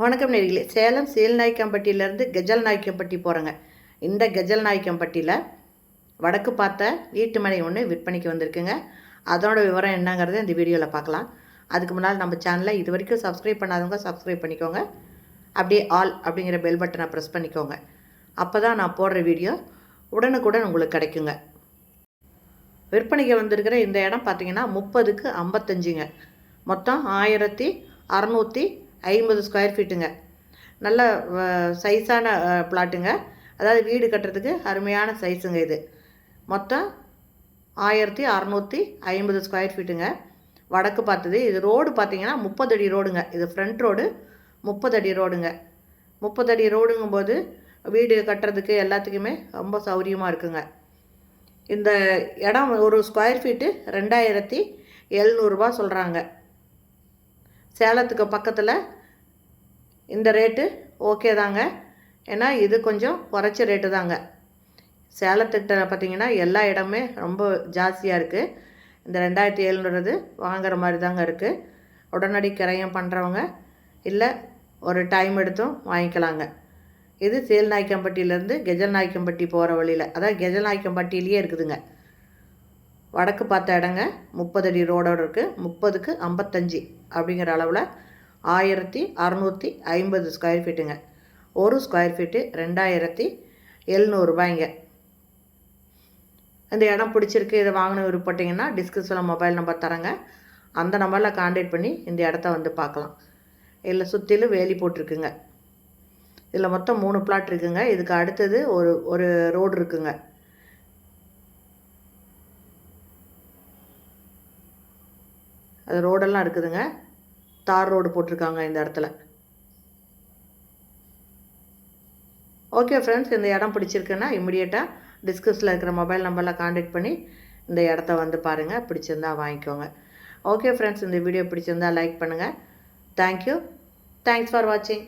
வணக்கம் நேரிகளே. சேலம் சீல்நாய்க்கம்பட்டியிலேருந்து கஜல் நாய்க்கம்பட்டி போகிறேங்க இந்த கெஜல் நாய்க்கம்பட்டியில் வடக்கு பார்த்த வீட்டு மனை ஒன்று விற்பனைக்கு வந்திருக்குங்க. அதோட விவரம் என்னங்கிறத இந்த வீடியோவில் பார்க்கலாம். அதுக்கு முன்னால் நம்ம சேனலை இது வரைக்கும் சப்ஸ்கிரைப் பண்ணாதவங்க சப்ஸ்கிரைப் பண்ணிக்கோங்க. அப்படியே ஆல் அப்படிங்கிற பெல் பட்டனை ப்ரெஸ் பண்ணிக்கோங்க. அப்போ தான் நான் போடுற வீடியோ உடனுக்குடன் உங்களுக்கு கிடைக்குங்க. விற்பனைக்கு வந்திருக்கிற இந்த இடம் பார்த்தீங்கன்னா முப்பதுக்கு ஐம்பத்தஞ்சுங்க. மொத்தம் ஆயிரத்தி அறநூற்றி ஐம்பது ஸ்கொயர் ஃபீட்டுங்க நல்ல சைஸான பிளாட்டுங்க அதாவது வீடு கட்டுறதுக்கு அருமையான சைஸுங்க இது. மொத்தம் ஆயிரத்தி அறநூற்றி ஐம்பது ஸ்கொயர் ஃபீட்டுங்க வடக்கு பார்த்தது இது ரோடு பார்த்தீங்கன்னா முப்பது அடி ரோடுங்க இது ஃப்ரண்ட் ரோடு முப்பது அடி ரோடுங்க முப்பது அடி ரோடுங்கும்போது வீடு கட்டுறதுக்கு எல்லாத்துக்குமே ரொம்ப சௌரியமாக இருக்குங்க. இந்த இடம் ஒரு ஸ்கொயர் ஃபீட்டு ரெண்டாயிரத்தி எழுநூறுபா சொல்கிறாங்க சேலத்துக்கு பக்கத்தில் இந்த ரேட்டு ஓகே தாங்க. ஏன்னா இது கொஞ்சம் குறைச்ச ரேட்டு தாங்க. சேலத்துக்கிட்ட பார்த்தீங்கன்னா எல்லா இடமே ரொம்ப ஜாஸ்தியாக இருக்குது இந்த ரெண்டாயிரத்தி ஏழுன்றது வாங்குற மாதிரி தாங்க இருக்குது உடனடி கிரயம் பண்ணுறவங்க இல்லை ஒரு டைம் எடுத்தும் வாங்கிக்கலாங்க. இது சேல் நாய்க்கம்பட்டியிலேருந்து கெஜல் நாய்க்கம்பட்டி போகிற வழியில். அதாவது கெஜல் நாய்க்கம்பட்டியிலேயே இருக்குதுங்க. வடக்கு பார்த்த இடங்க முப்பது அடி ரோடோடு இருக்குது முப்பதுக்கு ஐம்பத்தஞ்சு அப்படிங்கிற அளவில் ஆயிரத்தி அறநூற்றி ஐம்பது ஸ்கொயர் ஃபீட்டுங்க ஒரு ஸ்கொயர் ஃபீட்டு ரெண்டாயிரத்தி எழுநூறுபாய்ங்க இந்த இடம் பிடிச்சிருக்கு இதை வாங்கின விருப்பட்டிங்கன்னா டிஸ்கிரிப்ஷனில் மொபைல் நம்பர் தரேங்க. அந்த நம்பரில் காண்டாக்ட் பண்ணி இந்த இடத்த வந்து பார்க்கலாம். இதில் சுற்றிலும் வேலி போட்டிருக்குங்க. இதில் மொத்தம் மூணு பிளாட் இருக்குங்க. இதுக்கு அடுத்தது ஒரு ஒரு ரோடு இருக்குங்க. அது ரோடெல்லாம் இருக்குதுங்க தார் ரோடு போட்டிருக்காங்க இந்த இடத்துல. ஓகே ஃப்ரெண்ட்ஸ் இந்த இடம் பிடிச்சிருக்குன்னா இமிடியேட்டாக டிஸ்கஸில் இருக்கிற மொபைல் நம்பரில் காண்டாக்ட் பண்ணி இந்த இடத்த வந்து பாருங்கள் பிடிச்சிருந்தா வாங்கிக்கோங்க. ஓகே ஃப்ரெண்ட்ஸ் இந்த வீடியோ பிடிச்சிருந்தா லைக் பண்ணுங்கள் தேங்க்யூ தேங்க்ஸ் ஃபார் வாட்சிங்